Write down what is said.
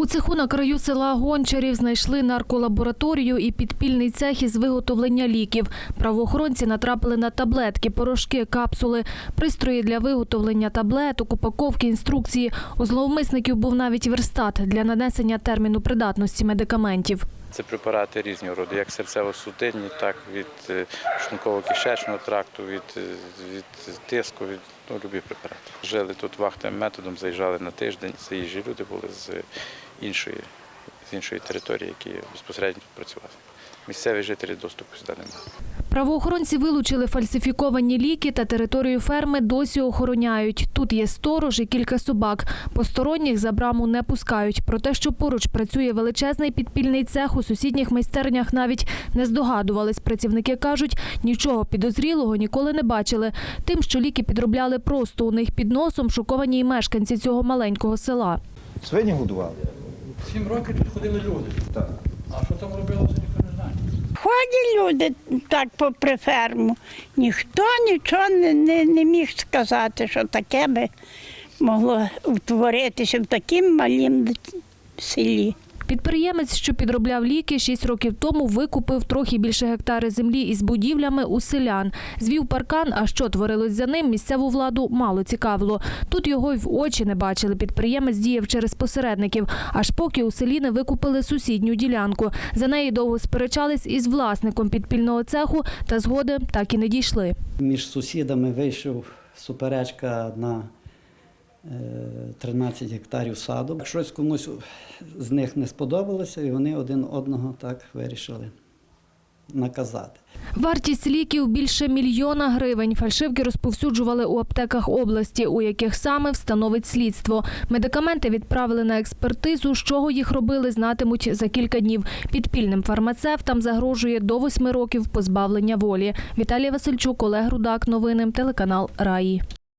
У цеху на краю села Гончарів знайшли нарколабораторію і підпільний цех із виготовлення ліків. Правоохоронці натрапили на таблетки, порошки, капсули, пристрої для виготовлення таблеток, упаковки, інструкції. У зловмисників був навіть верстат для нанесення терміну придатності медикаментів. Це препарати різні роду, як серцево-судинні, так від е, шлунково-кишечного тракту, від, е, від тиску, від ну, любі препарати. Жили тут вахтовим методом, заїжджали на тиждень. Заїжджі люди були з іншої, з іншої території, які безпосередньо тут працювали. Місцеві жителі доступу сюди не мали. Правоохоронці вилучили фальсифіковані ліки та територію ферми досі охороняють. Тут є сторож і кілька собак. Посторонніх за браму не пускають. Про те, що поруч працює величезний підпільний цех, у сусідніх майстернях навіть не здогадувались. Працівники кажуть, нічого підозрілого ніколи не бачили. Тим, що ліки підробляли просто у них під носом, шоковані й мешканці цього маленького села. Свині годували? Сім років тут ходили люди. Так. А що там робилося. Ходять люди так попри ферму. Ніхто нічого не, не, не міг сказати, що таке би могло утворитися в такому малім селі. Підприємець, що підробляв ліки, шість років тому викупив трохи більше гектари землі із будівлями у селян. Звів паркан, а що творилось за ним, місцеву владу мало цікавило. Тут його й в очі не бачили. Підприємець діяв через посередників, аж поки у селі не викупили сусідню ділянку. За неї довго сперечались із власником підпільного цеху, та згоди так і не дійшли. Між сусідами вийшов суперечка на 13 гектарів саду. Щось комусь з них не сподобалося, і вони один одного так вирішили наказати. Вартість ліків більше мільйона гривень. Фальшивки розповсюджували у аптеках області, у яких саме встановить слідство. Медикаменти відправили на експертизу. З чого їх робили, знатимуть за кілька днів. Підпільним фармацевтам загрожує до восьми років позбавлення волі. Віталій Васильчук, Олег Рудак. Новини телеканал Раї.